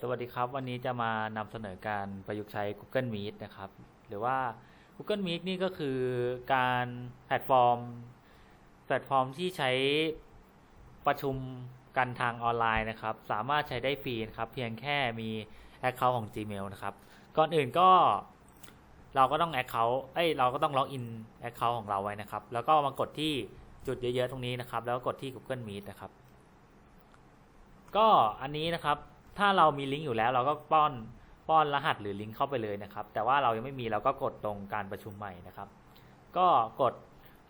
สวัสดีครับ วันนี้จะมานำเสนอการประยุกต์ใช้ Google Meet นะครับ หรือว่า Google Meet นี่ก็คือการแพลตฟอร์ม แพลตฟอร์มที่ใช้ประชุมกันทางออนไลน์นะครับ สามารถใช้ได้ฟรีนะครับ เพียงแค่มี Account ของ Gmail นะครับ ก่อนอื่นก็ เราก็ต้อง Account เอ้ยเราก็ต้องล็อกอิน Account ของเราไว้นะครับ แล้วก็มากดที่จุดเยอะๆตรงนี้นะครับ แล้วก็กดที่ Google Meet นะครับ ก็อันนี้นะครับ ถ้าเรามีลิงก์อยู่แล้วเราก็ป้อนป้อนรหัสหรือลิงก์เข้าไปเลยนะครับ แต่ว่าเรายังไม่มีเราก็กดตรงการประชุมใหม่นะครับ ก็กด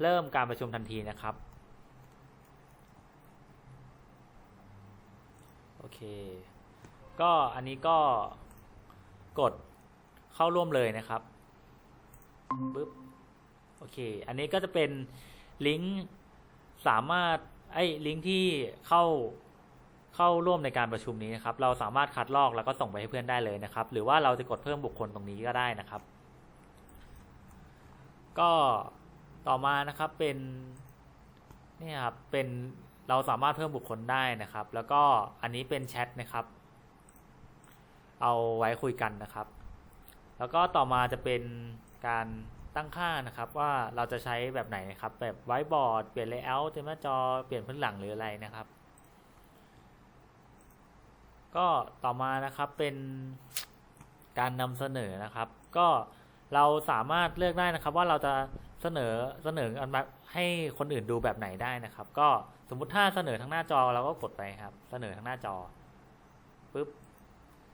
เริ่มการประชุมทันทีนะครับโอเค ก็อันนี้ก็กดเข้าร่วมเลยนะครับปึ๊บโอเค อันนี้ก็จะเป็นลิงก์สามารถไอ้ลิงก์ที่เข้า เข้าร่วมในการประชุมนี้นะครับ เราสามารถคัดลอกแล้วก็ส่งไปให้เพื่อนได้เลยนะครับ หรือว่าเราจะกดเพิ่มบุคคลตรงนี้ก็ได้นะครับ ก็ต่อมานะครับเป็นนี่ครับเป็นเราสามารถเพิ่มบุคคลได้นะครับ แล้วก็อันนี้เป็นแชทนะครับ เอาไว้คุยกันนะครับ แล้วก็ต่อมาจะเป็นการตั้งค่านะครับว่าเราจะใช้แบบไหนนะครับ แบบไว้บอร์ดเปลี่ยนเลเยอร์เต็มหน้าจอเปลี่ยนพื้นหลังหรืออะไรนะครับ ก็ต่อมานะครับเป็นการนำเสนอนะครับ ก็เราสามารถเลือกได้นะครับ ว่าเราจะเสนอเสนออันแบบให้คนอื่นดูแบบไหนได้นะครับ ก็สมมุติถ้าเสนอทั้งหน้าจอเราก็กดไปครับ เสนอทั้งหน้าจอปุ๊บ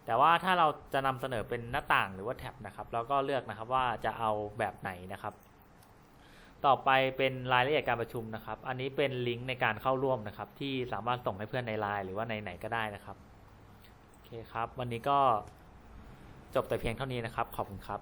แต่ว่าถ้าเราจะนำเสนอเป็นหน้าต่างหรือว่าแท็บนะครับเราก็เลือกนะครับว่าจะเอาแบบไหนนะครับ ต่อไปเป็นรายละเอียดการประชุมนะครับ อันนี้เป็นลิงก์ในการเข้าร่วมนะครับ ที่สามารถส่งให้เพื่อนในไลน์หรือว่าในไหนก็ได้นะครับ เคครับ วันนี้ก็จบแต่เพียงเท่านี้นะครับ ขอบคุณครับ